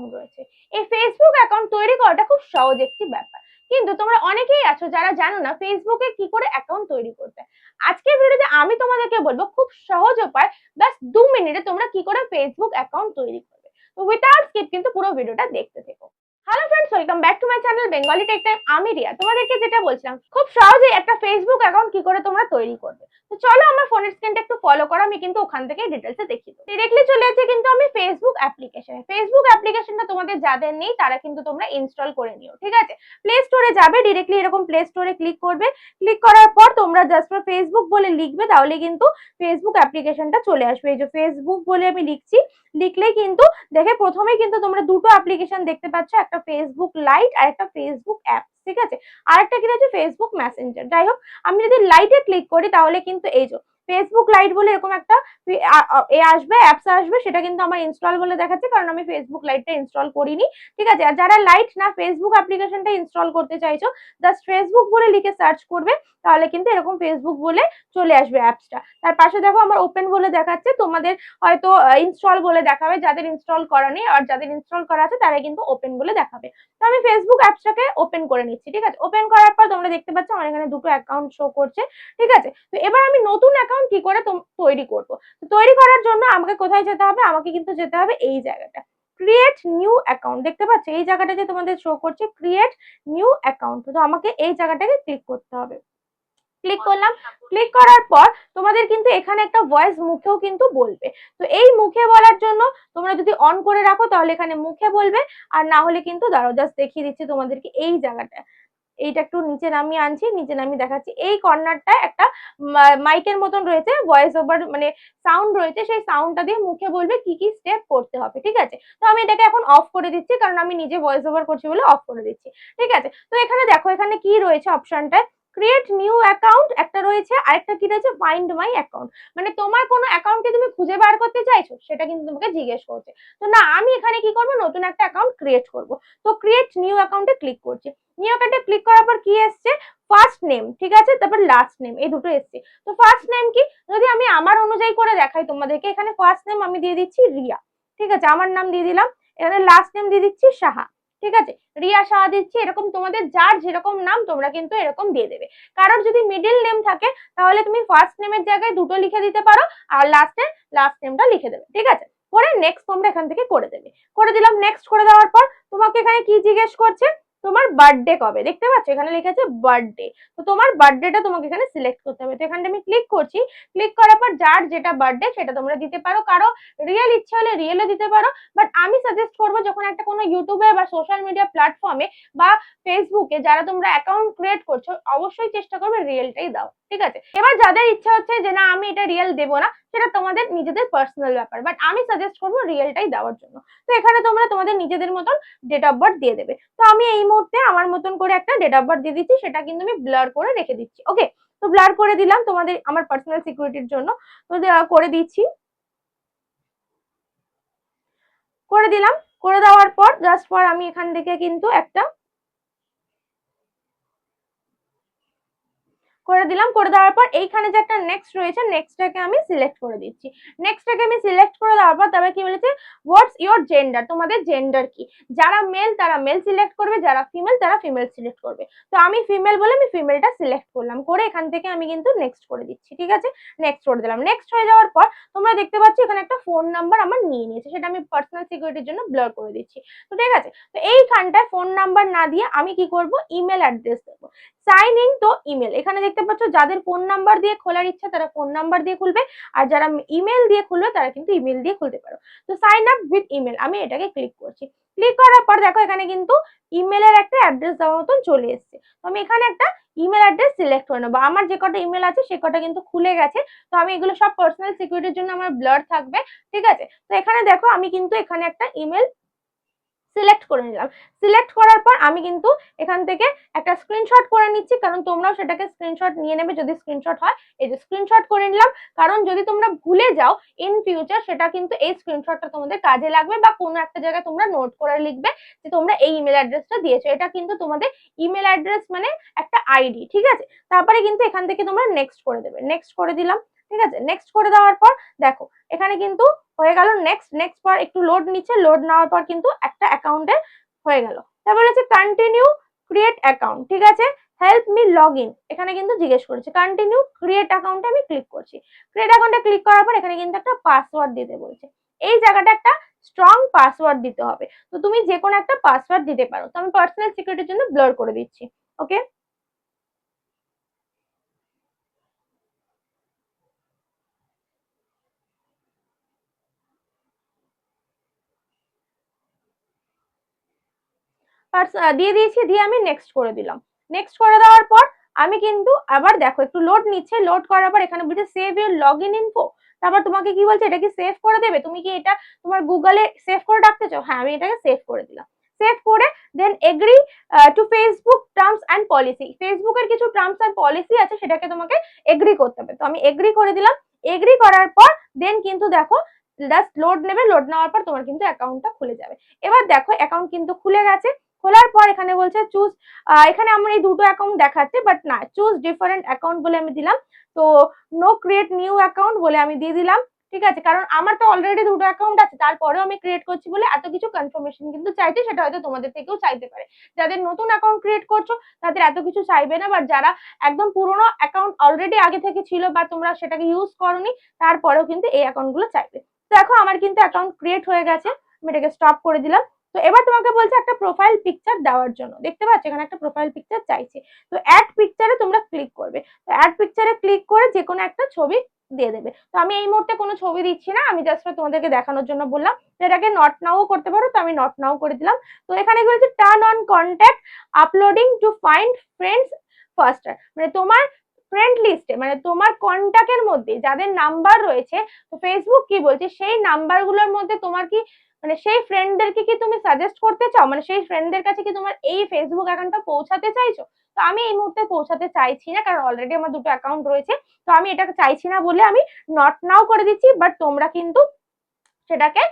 Account রয়েছে। এই Facebook account তৈরি করাটা খুব সহজ একটি ব্যাপার। কিন্তু তোমরা অনেকেই আছো যারা জানো না ফেসবুকে কি করে অ্যাকাউন্ট তৈরি করতে। আজকের ভিডিওতে আমি তোমাদেরকে বলব খুব সহজ উপায়, ব্যাস দু মিনিটে তোমরা কি করে ফেসবুক অ্যাকাউন্ট তৈরি করবে। তো উইথাউট স্কিপ কিন্তু পুরো ভিডিওটা দেখতে থেকো। Hello friends welcome back to my channel Bengali tech time আমি রিয়া। তোমাদেরকে যেটা বলছিলাম, খুব সহজেই একটা ফেসবুক অ্যাকাউন্ট কি করে তোমরা তৈরি করবে। চলো আমার ফোনের স্ক্রিনটা একটু ফলো করো, আমি কিন্তু ওখান থেকে ডিটেলসে দেবো। ডিরেক্টলি চলে যাচ্ছে কিন্তু আমি ফেসবুক অ্যাপ্লিকেশনে ফেসবুক অ্যাপ্লিকেশনটা তোমাদের যাদের নেই, তারা কিন্তু তোমরা ইনস্টল করে নিও, ঠিক আছে? প্লে স্টোরে যাবে ডিরেক্টলি এরকম প্লে স্টোরে ক্লিক করবে। ক্লিক করার পর তোমরা জাস্ট ফেসবুক বলে লিখবে, তাহলে কিন্তু ফেসবুক অ্যাপ্লিকেশনটা চলে আসবে। এই যে ফেসবুক বলে আমি লিখছি লিখলেই কিন্তু দেখে প্রথমেই কিন্তু তোমরা দুটো অ্যাপ্লিকেশন দেখতে পাচ্ছ, একটা ফেসবুক লাইট আর একটা ফেসবুক অ্যাপ ঠিক আছে? আরেকটা কি রয়েছে? ফেসবুক মেসেঞ্জার যাই হোক, আমি যদি লাইটে ক্লিক করি তাহলে কিন্তু এই যে ফেসবুক লাইট বলে এরকম একটা এ আসবে অ্যাপস আসবে, সেটা কিন্তু আমার ইনস্টল বলে দেখাচ্ছে, কারণ আমি ফেসবুক লাইটটা ইনস্টল করিনি। ঠিক আছে? আর যারা লাইট না ফেসবুক অ্যাপ্লিকেশনটা ইনস্টল করতে চাইছো জাস্ট ফেসবুক বলে লিখে সার্চ করবে, তাহলে কিন্তু এরকম ফেসবুক বলে চলে আসবে অ্যাপসটা তার পাশে দেখো আমার ওপেন বলে দেখাচ্ছে, তোমাদের হয়তো ইনস্টল বলে দেখাবে, যাদের ইনস্টল করা নেই, আর যাদের ইনস্টল করা আছে তারা কিন্তু ওপেন বলে দেখাবে। তো আমি ফেসবুক অ্যাপসটাকে ওপেন করে নিচ্ছি, ঠিক আছে? ওপেন করার পর তোমরা দেখতে পাচ্ছ, আমার এখানে দুটো অ্যাকাউন্ট শো করছে, ঠিক আছে? তো এবার আমি নতুন অ্যাকাউন্ট কি করে তৈরি করব? তো তৈরি করার জন্য আমাকে কোথায় যেতে হবে? আমাকে কিন্তু যেতে হবে এই জায়গাটা। ক্রিয়েট নিউ অ্যাকাউন্ট দেখতে পাচ্ছ? এই জায়গাটা যে তোমাদের শো করছে ক্রিয়েট নিউ অ্যাকাউন্ট তো আমাকে এই জায়গাটাকে ক্লিক করতে হবে। ক্লিক করলাম। ক্লিক করার পর তোমাদের কিন্তু এখানে একটা ভয়েস মুখেও কিন্তু বলবে। তো এই মুখে বলার জন্য তোমরা যদি অন করে রাখো, তাহলে এখানে মুখে বলবে। আর না হলে কিন্তু দাঁড়াও জাস্ট দেখিয়ে দিচ্ছি তোমাদেরকে এই জায়গাটা। এইটা একটু নিচে নামিয়ে আনছি, নিচে নামিয়ে দেখাচ্ছি। এই কর্নারটা একটা মাইকের মতন রয়েছে ভয়েস ওভার মানে সাউন্ড রয়েছে, সেই সাউন্ডটা দিয়ে মুখে বলবে কি কি স্টেপ করতে হবে, ঠিক আছে? তো আমি এটাকে এখন অফ করে দিচ্ছি, কারণ আমি নিজে ভয়েস ওভার করছি বলে অফ করে দিচ্ছি, ঠিক আছে? তো এখানে দেখো, এখানে কি রয়েছে অপশনটায় ক্রিয়েট নিউ অ্যাকাউন্ট একটা রয়েছে, আরেকটা কি রয়েছে ফাইন্ড মাই অ্যাকাউন্ট মানে তোমার কোনো অ্যাকাউন্টকে তুমি খুঁজে বার করতে চাইছো, সেটা কিন্তু তোমাকে জিজ্ঞেস করছে। তো না, আমি এখানে কি করব? নতুন একটা অ্যাকাউন্ট ক্রিয়েট করব। তো ক্রিয়েট নিউ অ্যাকাউন্টে ক্লিক করছি। নিউ অ্যাকাউন্টে ক্লিক করার পর কি এসছে? ফার্স্ট নেম ঠিক আছে? তারপর লাস্ট নেম এই দুটো এসছে। তো ফার্স্ট নেম কি? যদি আমি আমার অনুযায়ী করে দেখাই তোমাদেরকে, এখানে ফার্স্ট নেম আমি দিয়ে দিচ্ছি রিয়া। ঠিক আছে, আমার নাম দিয়ে দিলাম। এখানে লাস্ট নেম দিয়ে দিচ্ছি সাহা। ঠিক আছে? রিয়া সাহা দিচ্ছি, এরকম তোমাদের যার যেরকম নাম তোমরা কিন্তু এরকম দিয়ে দেবে। কারোর যদি মিডিল নেম থাকে, তাহলে তুমি ফার্স্ট নেমের জায়গায় দুটো লিখে দিতে পারো, আর লাস্টে লাস্ট নেমটা লিখে দেবে, ঠিক আছে? করে নেক্সট তোমরা এখান থেকে করে দেবে। করে দিলাম নেক্সট করে দেওয়ার পর, তোমাকে এখানে কি জিজ্ঞেস করছে? তোমার বার্থডে কবে? দেখতে পাচ্ছ? এখানে লেখা আছে বার্থডে তো তোমার বার্থডেটা তোমাকে এখানে সিলেক্ট করতে হবে। তো এখানে আমি ক্লিক করছি। ক্লিক করার পর যার যেটা বার্থডে সেটা তোমরা দিতে পারো। কারও রিয়েল ইচ্ছা হলে রিয়েলও দিতে পারো। বাট আমি সাজেস্ট করব যখন একটা কোনো ইউটিউবে বা সোশ্যাল মিডিয়া প্ল্যাটফর্মে বা ফেসবুকে যারা তোমরা অ্যাকাউন্ট ক্রিয়েট করছ, অবশ্যই চেষ্টা করবে রিয়েলটাই দাও। ঠিক আছে? এবার যাদের ইচ্ছা হচ্ছে যে না, আমি এটা রিয়েল দেবো না সেটা তোমাদের নিজেদের পার্সোনাল ব্যাপার বাট আমি সাজেস্ট করব রিয়েলটাই দেওয়ার জন্য। তো এখানে তোমরা তোমাদের নিজেদের মতন ডেট অফ বার্থ দিয়ে দেবে। তো আমি এই মুহূর্তে আমার মতন করে একটা ডেট অফ বার্থ দিয়ে দিচ্ছি, সেটা কিন্তু আমি ব্লার করে রেখে দিচ্ছি ওকে তো ব্লার করে দিলাম তোমাদের আমার পার্সোনাল সিকিউরিটির জন্য। তো করে দিচ্ছি। করে দিলাম। করে দেওয়ার পর জাস্ট পর আমি এখান থেকে কিন্তু একটা করে দিলাম, করে দেওয়ার পর এইখানে যে একটা নেক্সট রয়েছে নেক্সটটাকে আমি সিলেক্ট করে দিচ্ছি। নেক্সটটাকে আমি সিলেক্ট করে দেওয়ার পর তারপর কি বলেছে হোয়াটস ইওর জেন্ডার তোমাদের জেন্ডার কি? যারা মেল তারা মেল সিলেক্ট করবে, যারা ফিমেল তারা ফিমেল সিলেক্ট করবে। তো আমি ফিমেল বলে আমি ফিমেলটা সিলেক্ট করলাম, করে এখান থেকে আমি কিন্তু নেক্সট করে দিচ্ছি, ঠিক আছে? নেক্সট করে দিলাম। নেক্সট হয়ে যাওয়ার পর তোমরা দেখতে পাচ্ছ এখানে একটা ফোন নাম্বার আমার নিয়ে নিয়েছে, সেটা আমি পার্সোনাল সিকিউরিটির জন্য ব্লার করে দিচ্ছি। তো ঠিক আছে? তো এইখানটায় ফোন নাম্বার না দিয়ে আমি কি করব? ইমেল অ্যাড্রেস দেবো। সাইন ইন তো ইমেল এখানে দেখতে পাচ্ছ, যাদের ফোন নাম্বার দিয়ে খোলার ইচ্ছা তারা ফোন নাম্বার দিয়ে খুলবে। আর যারা ইমেল দিয়ে খুলবে, তারা কিন্তু ইমেল দিয়ে খুলতে পারো। তো সাইন আপ উইথ ইমেল আমি এটাকে ক্লিক করছি। ক্লিক করার পর দেখো এখানে কিন্তু ইমেলের একটা অ্যাড্রেস দেওয়ার মতন চলে এসেছে। তো আমি এখানে একটা ইমেল অ্যাড্রেস সিলেক্ট করে নেব। আমার যে কটা ইমেল আছে, সে কটা কিন্তু খুলে গেছে। তো আমি এগুলো সব পার্সোনাল সিকিউরিটির জন্য আমার ব্লার থাকবে, ঠিক আছে? তো এখানে দেখো, আমি কিন্তু এখানে একটা ইমেল সিলেক্ট করে নিলাম। সিলেক্ট করার পর আমি কিন্তু এখান থেকে একটা স্ক্রিনশট করে নিচ্ছি, কারণ তোমরাও সেটাকে স্ক্রিনশট নিয়ে নেবে যদি স্ক্রিনশট হয়। এই যে স্ক্রিনশট করে নিলাম, কারণ যদি তোমরা ভুলে যাও ইন ফিউচার সেটা কিন্তু এই স্ক্রিনশটটা তোমাদের কাজে লাগবে বা কোনো একটা জায়গায় তোমরা নোট করে লিখবে যে তোমরা এই ইমেল অ্যাড্রেসটা দিয়েছ। এটা কিন্তু তোমাদের ইমেল অ্যাড্রেস মানে একটা আইডি ঠিক আছে? তারপরে কিন্তু এখান থেকে তোমরা নেক্সট করে দেবে। নেক্সট করে দিলাম, ঠিক আছে? নেক্সট করে দেওয়ার পর দেখো, এখানে কিন্তু হয়ে গেল। নেক্সট নেক্সট পর একটু লোড নিচ্ছে। লোড নেওয়ার পর কিন্তু একটা অ্যাকাউন্টে হয়ে গেল। তারপর হচ্ছে কন্টিনিউ ক্রিয়েট অ্যাকাউন্ট ঠিক আছে? হেল্প মি লগ ইন এখানে কিন্তু জিজ্ঞেস করেছে। কন্টিনিউ ক্রিয়েট অ্যাকাউন্টে আমি ক্লিক করছি। ক্রিয়েট অ্যাকাউন্টে ক্লিক করার পর এখানে কিন্তু একটা পাসওয়ার্ড দিতে বলছে। এই জায়গাটা একটা স্ট্রং পাসওয়ার্ড দিতে হবে। তো তুমি যে কোনো একটা পাসওয়ার্ড দিতে পারো। তো আমি পার্সোনাল সিকিউরিটির জন্য ব্লার করে দিচ্ছি। ওকে দিয়ে দিয়েছি, দিয়ে আমি নেক্সট করে দিলাম। নেক্সট করে দেওয়ার পর আমি কিন্তু আবার দেখো, একটু লোড নিচ্ছে লোড করার পর এখানে বলছে save your log in info তারপর তোমাকে কি বলছে, এটা কি সেভ করে দেবে? তুমি কি এটা তোমার গুগলে সেভ করে রাখতে চাও? হ্যাঁ আমি এটাকে সেভ করে দিলাম। সেভ করে then agree to Facebook terms and policy ফেসবুকের কিছু টার্মস অ্যান্ড পলিসি আছে, সেটাকে তোমাকে এগ্রি করতে হবে। তো আমি এগ্রি করে দিলাম। এগ্রি করার পর দেন কিন্তু দেখো জাস্ট লোড নেবে লোড নেওয়ার পর তোমার কিন্তু অ্যাকাউন্টটা খুলে যাবে। এবার দেখো অ্যাকাউন্ট কিন্তু খুলে গেছে। খোলার পর এখানে বলছে চুজ এখানে আমার এই দুটো অ্যাকাউন্ট দেখাচ্ছে বাট না চুজ ডিফারেন্ট অ্যাকাউন্ট বলে আমি দিলাম। তো নো ক্রিয়েট নিউ অ্যাকাউন্ট বলে আমি দিয়ে দিলাম, ঠিক আছে? কারণ আমার তো অলরেডি দুটো অ্যাকাউন্ট আছে, তারপরেও আমি ক্রিয়েট করছি বলে এত কিছু কনফার্মেশন কিন্তু চাইছে, সেটা হয়তো তোমাদের থেকেও চাইতে পারে। যাদের নতুন অ্যাকাউন্ট ক্রিয়েট করছ, তাদের এত কিছু চাইবে না বাট যারা একদম পুরোনো অ্যাকাউন্ট অলরেডি আগে থেকে ছিল বা তোমরা সেটাকে ইউজ করনি, তারপরেও কিন্তু এই অ্যাকাউন্টগুলো চাইবে। দেখো, আমার কিন্তু অ্যাকাউন্ট ক্রিয়েট হয়ে গেছে, আমি এটাকে স্টপ করে দিলাম। তো এবার তোমাকে বলছে একটা প্রোফাইল পিকচার দেওয়ার জন্য। দেখতে পাচ্ছ? এখানে একটা প্রোফাইল পিকচার চাইছে। তো অ্যাড পিকচারে তোমরা ক্লিক করবে। তো অ্যাড পিকচারে ক্লিক করে যে কোনো একটা ছবি দিয়ে দেবে। তো আমি এই মুহূর্তে কোনো ছবি দিচ্ছি না। আমি জাস্ট তোমাদেরকে দেখানোর জন্য বললাম। এটাকে নট নাও করতে পারো। তো আমি নট নাও করে দিলাম। তো এখানে বলছে turn on contact uploading to find friends faster মানে তোমার ফ্রেন্ড লিস্টে মানে তোমার কন্ট্যাক্টের মধ্যে যাদের নাম্বার রয়েছে, তো ফেসবুক কি বলছে? সেই নাম্বারগুলোর মধ্যে তোমার কি মানে সেই ফ্রেন্ডদেরকে কি তুমি সাজেস্ট করতে চাও? মানে সেই ফ্রেন্ডদের কাছে কি তোমার এই ফেসবুক অ্যাকাউন্টটা পৌঁছাতে চাইছো? তো আমি এই মুহূর্তে পৌঁছাতে চাইছি না, কারণ অলরেডি আমার দুটো অ্যাকাউন্ট রয়েছে। তো আমি এটাকে চাইছি না বলে আমি নট নাও করে দিচ্ছি বাট তোমরা কিন্তু সেটাকে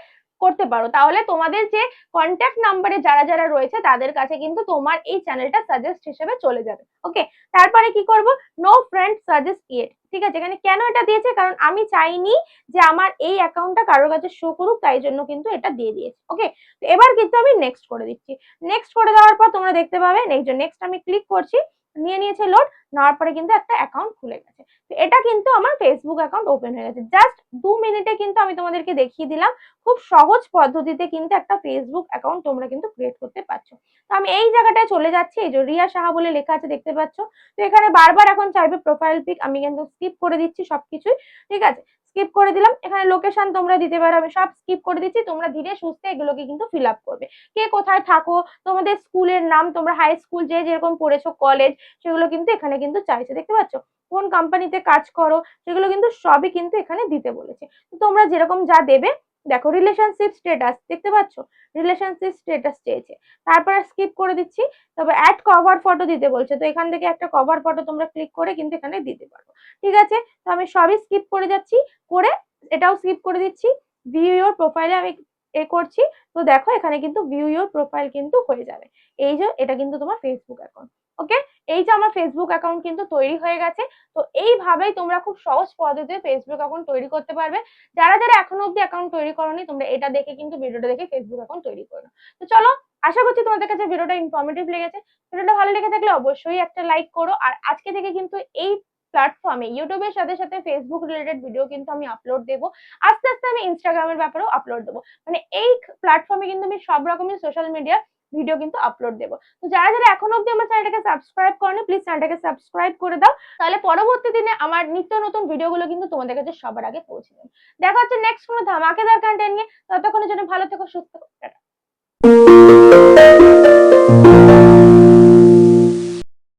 করতে পারো। তাহলে তোমাদের যে কন্ট্যাক্ট নাম্বারে যারা যারা রয়েছে, তাদের কাছে কিন্তু তোমার এই চ্যানেলটা সাজেস্ট হিসেবে চলে যাবে। ওকে তারপরে কি করব? নো ফ্রেন্ড সাজেস্ট ইয়েট ঠিক আছে? এখানে কেন এটা দিয়েছে? কারণ আমি চাইনি যে আমার এই অ্যাকাউন্টটা কারোর কাছে শো করুক, তাই জন্য কিন্তু এটা দিয়ে দিয়েছে। ওকে এবার কিন্তু আমি নেক্সট করে দিচ্ছি। নেক্সট করে দেওয়ার পর তোমরা দেখতে পাবে নেক্সট আমি ক্লিক করছি নিয়ে নিয়েছে লোড নেওয়ার পরে কিন্তু একটা অ্যাকাউন্ট খুলে গেছে। এটা কিন্তু আমার ফেসবুক অ্যাকাউন্ট ওপেন হয়ে গেছে। জাস্ট দু মিনিটে কিন্তু আমি তোমাদেরকে দেখিয়ে দিলাম, খুব সহজ পদ্ধতিতে কিন্তু একটা ফেসবুক অ্যাকাউন্ট তোমরা কিন্তু ক্রিয়েট করতে পারছ। তো আমি এই জায়গাটায় চলে যাচ্ছি, এই যে রিয়া সাহা বলে লেখা আছে, দেখতে পাচ্ছ? তো এখানে বারবার এখন চাইবে প্রোফাইল পিক আমি কিন্তু স্কিপ করে দিচ্ছি সবকিছুই, ঠিক আছে? স্কিপ করে দিলাম। এখানে লোকেশন তোমরা দিতে পারো। আমি সব স্কিপ করে দিচ্ছি। তোমরা ধীরে সুস্থে এগুলোকে কিন্তু ফিল আপ করবে। কে কোথায় থাকো? তোমাদের স্কুলের নাম, তোমরা হাই স্কুল যে যেরকম পড়েছো কলেজ সেগুলো কিন্তু এখানে কিন্তু চাইছে। দেখতে পাচ্ছ? কোন কোম্পানিতে কাজ করো, সেগুলো কিন্তু সবই কিন্তু এখানে দিতে বলেছে। তোমরা যেরকম যা দেবে দেখো রিলেশনশিপ স্টেটাস দেখতে পাচ্ছ? রিলেশনশিপ স্টেটাস চেয়েছে। তারপরে স্কিপ করে দিচ্ছি। তবে অ্যাড কভার ফটো দিতে বলছে। তো এখান থেকে একটা কভার ফটো তোমরা ক্লিক করে কিন্তু এখানে দিতে পারো। ঠিক আছে? তো আমি সবই স্কিপ করে যাচ্ছি। করে এটাও স্কিপ করে দিচ্ছি। ভিউ ইউর প্রোফাইলে আমি এ করছি। তো দেখো এখানে কিন্তু ভিউ ইউর প্রোফাইল কিন্তু হয়ে যাবে। এই যে এটা কিন্তু তোমার ফেসবুক অ্যাকাউন্ট ওকে এই যে আমার ফেসবুক অ্যাকাউন্ট কিন্তু তৈরি হয়ে গেছে। তো এইভাবেই তোমরা খুব সহজ পদ্ধতিতে ফেসবুক অ্যাকাউন্ট তৈরি করতে পারবে। যারা যারা এখনও অব্দি অ্যাকাউন্ট তৈরি করনি, তোমরা এটা দেখে কিন্তু ভিডিওটা দেখে ফেসবুক অ্যাকাউন্ট তৈরি করো তো চলো, আশা করছি তোমাদের কাছে ভিডিওটা ইনফরমেটিভ লেগেছে। ভিডিওটা ভালো লেগে থাকলে অবশ্যই একটা লাইক করো। আর আজকে থেকে কিন্তু এই প্ল্যাটফর্মে ইউটিউবের সাথে সাথে ফেসবুক রিলেটেড ভিডিও কিন্তু আমি আপলোড দেবো। আস্তে আস্তে আমি ইনস্টাগ্রামের ব্যাপারেও আপলোড দেবো। মানে এই প্ল্যাটফর্মে কিন্তু আমি সব রকমের সোশ্যাল মিডিয়া ভিডিও কিন্তু আপলোড দেবো। তো যারা যারা এখন অব্দি আমার চ্যানেলটাকে সাবস্ক্রাইব করেনি প্লিজ চ্যানেলটাকে সাবস্ক্রাইব করে দাও। তাহলে পরবর্তী দিনে আমার নিত্য নতুন ভিডিওগুলো কিন্তু তোমাদের কাছে সবার আগে পৌঁছে দেবে। দেখা হচ্ছে নেক্সট কোনো ধামাকেদার কন্টেন্ট নিয়ে। ততক্ষণের জন্য ভালো থেকো, সুস্থ থেকো